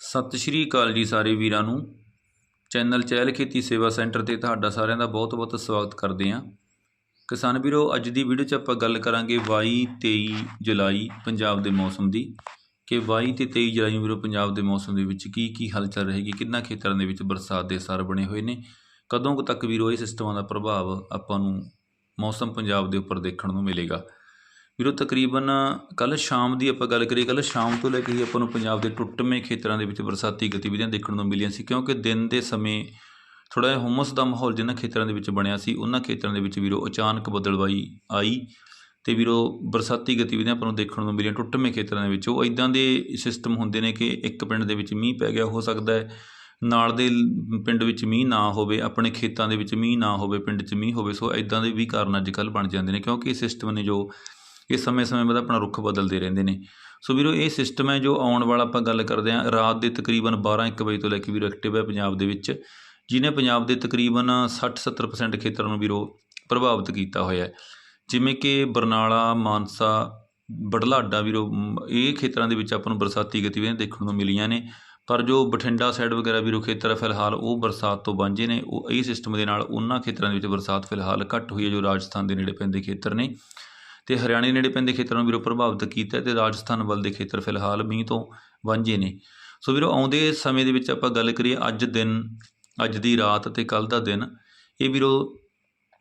ਸਤਿ ਸ਼੍ਰੀ ਅਕਾਲ ਜੀ ਸਾਰੇ ਵੀਰਾਂ ਨੂੰ। ਚੈਨਲ ਚਹਿਲ ਖੇਤੀ ਸੇਵਾ ਸੈਂਟਰ ਤੇ ਤੁਹਾਡਾ ਸਾਰਿਆਂ ਦਾ ਬਹੁਤ-ਬਹੁਤ ਸਵਾਗਤ ਕਰਦੇ ਹਾਂ। ਕਿਸਾਨ ਵੀਰੋ, ਅੱਜ ਦੀ ਵੀਡੀਓ 'ਚ ਆਪਾਂ ਗੱਲ ਕਰਾਂਗੇ 22 23 ਜੁਲਾਈ ਪੰਜਾਬ ਦੇ ਮੌਸਮ ਦੀ। ਕਿ 22 ਤੇ 23 ਜੁਲਾਈ ਨੂੰ ਵੀਰੋ, ਪੰਜਾਬ ਦੇ ਮੌਸਮ ਦੇ ਵਿੱਚ ਕੀ ਕੀ ਹਲਚਲ ਰਹੇਗੀ ਕਿੰਨਾ ਖੇਤਰਾਂ ਦੇ ਵਿੱਚ ਬਰਸਾਤ ਦੇ ਅਸਰ ਬਣੇ ਹੋਏ ਨੇ। ਕਦੋਂ ਤੱਕ ਵੀਰੋ ਇਹ ਸਿਸਟਮਾਂ ਦਾ ਪ੍ਰਭਾਵ ਆਪਾਂ ਨੂੰ ਮੌਸਮ ਪੰਜਾਬ ਦੇ ਉੱਪਰ ਦੇਖਣ ਨੂੰ ਮਿਲੇਗਾ। ਵੀਰੋ, ਤਕਰੀਬਨ ਕੱਲ੍ਹ ਸ਼ਾਮ ਦੀ ਆਪਾਂ ਗੱਲ ਕਰੀਏ, ਕੱਲ੍ਹ ਸ਼ਾਮ ਤੋਂ ਲੈ ਕੇ ਹੀ ਆਪਾਂ ਨੂੰ ਪੰਜਾਬ ਦੇ ਟੁੱਟਵੇਂ ਖੇਤਰਾਂ ਦੇ ਵਿੱਚ ਬਰਸਾਤੀ ਗਤੀਵਿਧੀਆਂ ਦੇਖਣ ਨੂੰ ਮਿਲੀਆਂ ਸੀ, ਕਿਉਂਕਿ ਦਿਨ ਦੇ ਸਮੇਂ ਥੋੜਾ ਜਿਹਾ ਹੁਮਸ ਦਾ ਮਾਹੌਲ ਜਿਨ੍ਹਾਂ ਖੇਤਰਾਂ ਦੇ ਵਿੱਚ ਬਣਿਆ ਸੀ, ਉਹਨਾਂ ਖੇਤਰਾਂ ਦੇ ਵਿੱਚ ਵੀਰੋ ਅਚਾਨਕ ਬਦਲਵਾਈ ਆਈ ਤੇ ਵੀਰੋ ਬਰਸਾਤੀ ਗਤੀਵਿਧੀਆਂ ਆਪਾਂ ਨੂੰ ਦੇਖਣ ਨੂੰ ਮਿਲੀਆਂ ਟੁੱਟਵੇਂ ਖੇਤਰਾਂ ਦੇ ਵਿੱਚ। ਉਹ ਇਦਾਂ ਦੇ ਸਿਸਟਮ ਹੁੰਦੇ ਨੇ ਕਿ ਇੱਕ ਪਿੰਡ ਦੇ ਵਿੱਚ ਮੀਂਹ ਪੈ ਗਿਆ ਹੋ ਸਕਦਾ ਹੈ, ਨਾਲ ਦੇ ਪਿੰਡ ਵਿੱਚ ਮੀਂਹ ਨਾ ਹੋਵੇ, ਆਪਣੇ ਖੇਤਾਂ ਦੇ ਵਿੱਚ ਮੀਂਹ ਨਾ ਹੋਵੇ, ਪਿੰਡ 'ਚ ਮੀਂਹ ਹੋਵੇ, ਸੋ ਇਦਾਂ ਦੇ ਵੀ ਕਾਰਨ ਅੱਜ ਕੱਲ੍ਹ ਬਣ ਜਾਂਦੇ ਨੇ, ਕਿਉਂਕਿ ਇਹ ਸਿਸਟਮ ਨੇ ਜੋ ਇਹ ਸਮੇਂ-ਸਮੇਂ ਬਾਅਦ ਆਪਣਾ ਰੁੱਖ ਬਦਲਦੇ ਰਹਿੰਦੇ ਨੇ। ਸੋ ਵੀਰੋ, ਇਹ ਸਿਸਟਮ ਹੈ ਜੋ ਆਉਣ ਵਾਲਾ ਆਪਾਂ ਗੱਲ ਕਰਦੇ ਹਾਂ ਰਾਤ ਦੇ ਤਕਰੀਬਨ 12-1 ਵਜੇ ਤੋਂ ਲੈ ਕੇ ਵੀਰੋ ਐਕਟਿਵ ਹੈ ਪੰਜਾਬ ਦੇ ਵਿੱਚ, ਜਿਹਨੇ ਪੰਜਾਬ ਦੇ ਤਕਰੀਬਨ 60-70% ਖੇਤਰਾਂ ਨੂੰ ਵੀਰੋ ਪ੍ਰਭਾਵਿਤ ਕੀਤਾ ਹੋਇਆ ਹੈ। ਜਿਵੇਂ ਕਿ ਬਰਨਾਲਾ, ਮਾਨਸਾ ਬੜਲਾਡਾ ਵੀਰੋ ਇਹ ਖੇਤਰਾਂ ਦੇ ਵਿੱਚ ਆਪਾਂ ਨੂੰ ਬਰਸਾਤੀ ਗਤੀਵਿਧੀਆਂ ਦੇਖਣ ਨੂੰ ਮਿਲੀਆਂ ਨੇ। ਪਰ ਜੋ ਬਠਿੰਡਾ ਸਾਈਡ ਵਗੈਰਾ ਵੀਰੋ ਖੇਤਰ ਹੈ, ਫਿਲਹਾਲ ਉਹ ਬਰਸਾਤ ਤੋਂ ਵਾਂਝੇ ਨੇ। ਉਹ, ਇਹ ਸਿਸਟਮ ਦੇ ਨਾਲ ਉਹਨਾਂ ਖੇਤਰਾਂ ਦੇ ਵਿੱਚ ਬਰਸਾਤ ਫਿਲਹਾਲ ਘੱਟ ਹੋਈ ਹੈ ਜੋ ਰਾਜਸਥਾਨ ਦੇ ਨੇੜੇ ਪੈਂਦੇ ਖੇਤਰ ਨੇ। ਤੇ ਹਰਿਆਣੇ ਦੇ ਨੇੜੇ ਪੈਂਦੇ ਖੇਤਰਾਂ ਨੂੰ ਵੀਰੋ ਪ੍ਰਭਾਵਿਤ ਕੀਤਾ ਹੈ ਤੇ ਰਾਜਸਥਾਨ ਵੱਲ ਦੇ ਖੇਤਰ ਫਿਲਹਾਲ ਮੀਂਹ ਤੋਂ ਵਾਂਝੇ ਨੇ। ਸੋ ਵੀਰੋ, ਆਉਂਦੇ ਸਮੇਂ ਦੇ ਵਿੱਚ ਆਪਾਂ ਗੱਲ ਕਰੀਏ ਅੱਜ ਦਿਨ, ਅੱਜ ਦੀ ਰਾਤ ਤੇ ਕੱਲ ਦਾ ਦਿਨ। ਇਹ ਵੀਰੋ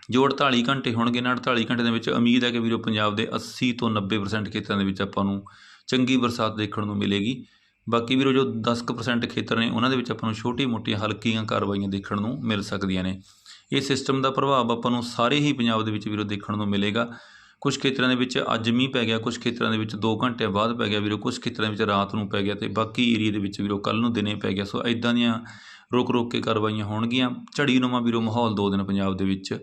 ਜੋ 48 ਘੰਟੇ ਹੋਣਗੇ ਨਾ 48 ਘੰਟੇ ਦੇ ਵਿੱਚ ਉਮੀਦ ਹੈ ਕਿ ਵੀਰੋ ਪੰਜਾਬ ਦੇ 80 ਤੋਂ 90% ਖੇਤਰਾਂ ਦੇ ਵਿੱਚ ਆਪਾਂ ਨੂੰ ਚੰਗੀ ਬਰਸਾਤ ਦੇਖਣ ਨੂੰ ਮਿਲੇਗੀ। ਬਾਕੀ ਵੀਰੋ ਜੋ 10% ਖੇਤਰ ਨੇ, ਉਹਨਾਂ ਦੇ ਵਿੱਚ ਆਪਾਂ ਨੂੰ ਛੋਟੀ-ਮੋਟੀਆਂ ਹਲਕੀਆਂ ਕਾਰਵਾਈਆਂ ਦੇਖਣ ਨੂੰ ਮਿਲ ਸਕਦੀਆਂ ਨੇ। ਇਹ ਸਿਸਟਮ ਦਾ ਪ੍ਰਭਾਵ ਆਪਾਂ ਨੂੰ ਸਾਰੇ ਹੀ ਪੰਜਾਬ ਦੇ ਵਿੱਚ ਵੀਰੋ ਦੇਖਣ ਨੂੰ ਮਿਲੇਗਾ। ਕੁਝ ਖੇਤਰਾਂ ਦੇ ਵਿੱਚ ਅੱਜ ਮੀਂਹ ਪੈ ਗਿਆ ਕੁਝ ਖੇਤਰਾਂ ਦੇ ਵਿੱਚ 2 ਘੰਟੇ ਬਾਅਦ ਪੈ ਗਿਆ ਵੀਰੋ ਕੁਝ ਖੇਤਰਾਂ ਦੇ ਵਿੱਚ ਰਾਤ ਨੂੰ ਪੈ ਗਿਆ ਤੇ ਬਾਕੀ ਏਰੀਆ ਦੇ ਵਿੱਚ ਵੀਰੋ ਕੱਲ ਨੂੰ ਦਿਨੇ ਪੈ ਗਿਆ। ਸੋ ਇਦਾਂ ਦੀਆਂ ਰੋਕ ਰੋਕ ਕੇ ਕਾਰਵਾਈਆਂ ਹੋਣਗੀਆਂ। ਝੜੀ ਨੁਮਾ ਵੀਰੋ ਮਾਹੌਲ ਦੋ ਦਿਨ ਪੰਜਾਬ ਦੇ ਵਿੱਚ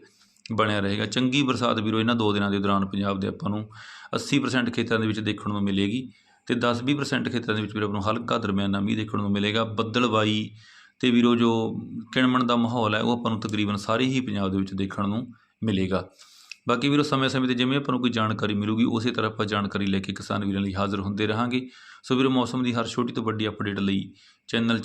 ਬਣਿਆ ਰਹੇਗਾ। ਚੰਗੀ ਬਰਸਾਤ ਵੀਰੋ ਇਹਨਾਂ ਦੋ ਦਿਨਾਂ ਦੇ ਦੌਰਾਨ ਪੰਜਾਬ ਦੇ ਆਪਾਂ ਨੂੰ 80% ਖੇਤਰਾਂ ਦੇ ਵਿੱਚ ਦੇਖਣ ਨੂੰ ਮਿਲੇਗੀ ਤੇ 10-20% ਖੇਤਰਾਂ ਦੇ ਵਿੱਚ ਵੀਰੋ ਆਪਾਂ ਨੂੰ ਹਲਕਾ ਦਰਮਿਆਨਾ ਮੀਂਹ ਦੇਖਣ ਨੂੰ ਮਿਲੇਗਾ। ਬੱਦਲਵਾਈ ਤੇ ਵੀਰੋ ਜੋ ਕਿਣਮਣ ਦਾ ਮਾਹੌਲ ਹੈ, ਉਹ ਆਪਾਂ ਨੂੰ ਤਕਰੀਬਨ ਸਾਰੇ ਹੀ ਪੰਜਾਬ ਦੇ ਵਿੱਚ ਦੇਖਣ ਨੂੰ ਮਿਲੇਗਾ। ਬਾਕੀ ਵੀਰੋ ਸਮੇਂ-ਸਮੇਂ ਤੇ ਜਿਵੇਂ ਆਪਾਂ ਨੂੰ ਕੋਈ ਜਾਣਕਾਰੀ ਮਿਲੂਗੀ, ਉਸੇ ਤਰ੍ਹਾਂ ਆਪਾਂ ਜਾਣਕਾਰੀ ਲੈ ਕੇ ਕਿਸਾਨ ਵੀਰਾਂ ਲਈ ਹਾਜ਼ਰ ਹੁੰਦੇ ਰਹਾਂਗੇ। ਸੋ ਵੀਰੋ, ਮੌਸਮ ਦੀ ਹਰ ਛੋਟੀ ਤੋਂ ਵੱਡੀ ਅਪਡੇਟ ਲਈ ਚੈਨਲ